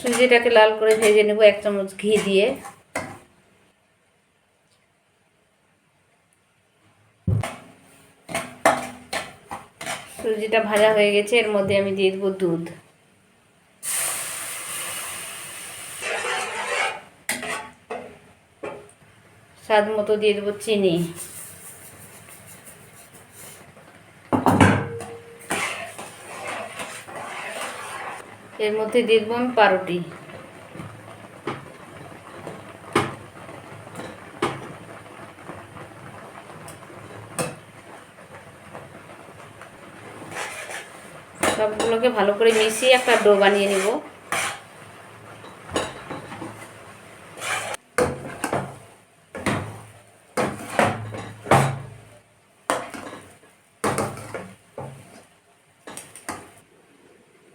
সুজিটাকে লাল করে ভেজে নেব এক চামচ ঘি দিয়ে। সুজিটা ভাজা হয়ে গেছে, এর মধ্যে আমি দিয়ে দেবো দুধ। স্বাদ মতো দিয়ে দেবো চিনি। এর মধ্যে দিয়ে দেবো আমি পাউরুটি সবগুলোকে ভালো করে মিশিয়ে একটা ডো বানিয়ে নেব।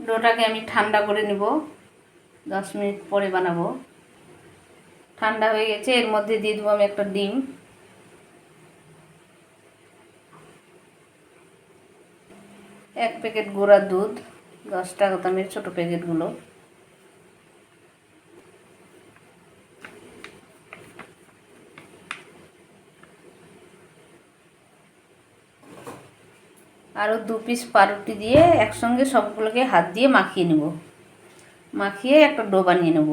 ডোটাকে আমি ঠান্ডা করে নেব। দশ মিনিট পরে বানাবো। ঠান্ডা হয়ে গেছে, এর মধ্যে দিয়ে দেবো আমি একটা ডিম। এক প্যাকেট গুঁড়া দুধ দশ টাকা দামের ছোটো প্যাকেটগুলো। আরও দু পিস পাউরুটি দিয়ে একসঙ্গে সবগুলোকে হাত দিয়ে মাখিয়ে নেব। মাখিয়ে একটা ডো বানিয়ে নেব।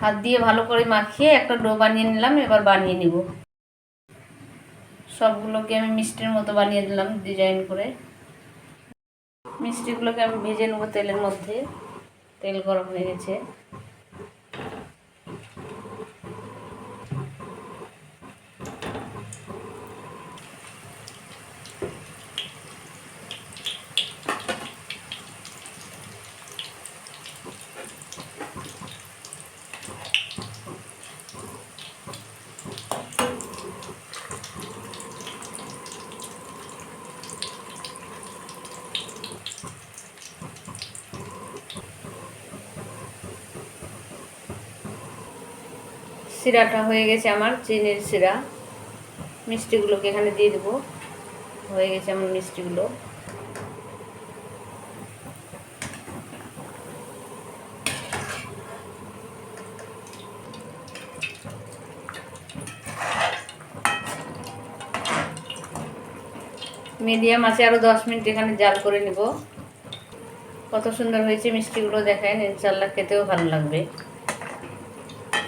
হাত দিয়ে ভালো করে মাখিয়ে একটা ডো বানিয়ে নিলাম, এবার বানিয়ে নেব। সবগুলোকে আমি মিষ্টির মতো বানিয়ে দিলাম ডিজাইন করে। মিষ্টিগুলোকে আমি ভেজে নেব তেলের মধ্যে। তেল গরম হয়ে গেছে। সিরাটা হয়ে গেছে আমার চিনির সিরা। মিষ্টিগুলোকে এখানে দিয়ে দেবো। হয়ে গেছে আমার মিষ্টিগুলো। মিডিয়াম আছে আরও দশ মিনিট এখানে জাল করে নেব। কত সুন্দর হয়েছে মিষ্টিগুলো দেখেন ইনশাল্লাহ খেতেও ভালো লাগবে।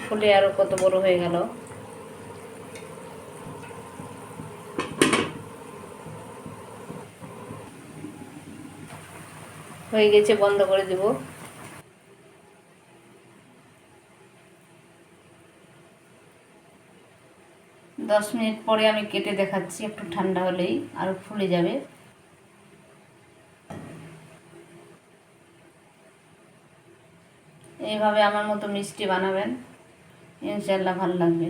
ফুলে আরও কত বড় হয়ে গেল। হয়ে গেছে, বন্ধ করে দেব। দশ মিনিট পরে আমি কেটে দেখাচ্ছি, একটু ঠান্ডা হলেই আরও ফুলে যাবে। এইভাবে আমার মতো মিষ্টি বানাবেন। ইনশাল্লাহ ভালো লাগবে।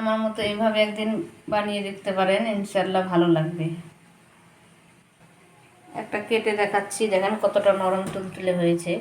আমার মতো এইভাবে একদিন বানিয়ে দেখতে পারেন ইনশাল্লাহ ভালো লাগবে। একটা কেটে দেখাচ্ছি, দেখেন কতটা নরম তুলতুলে হয়েছে।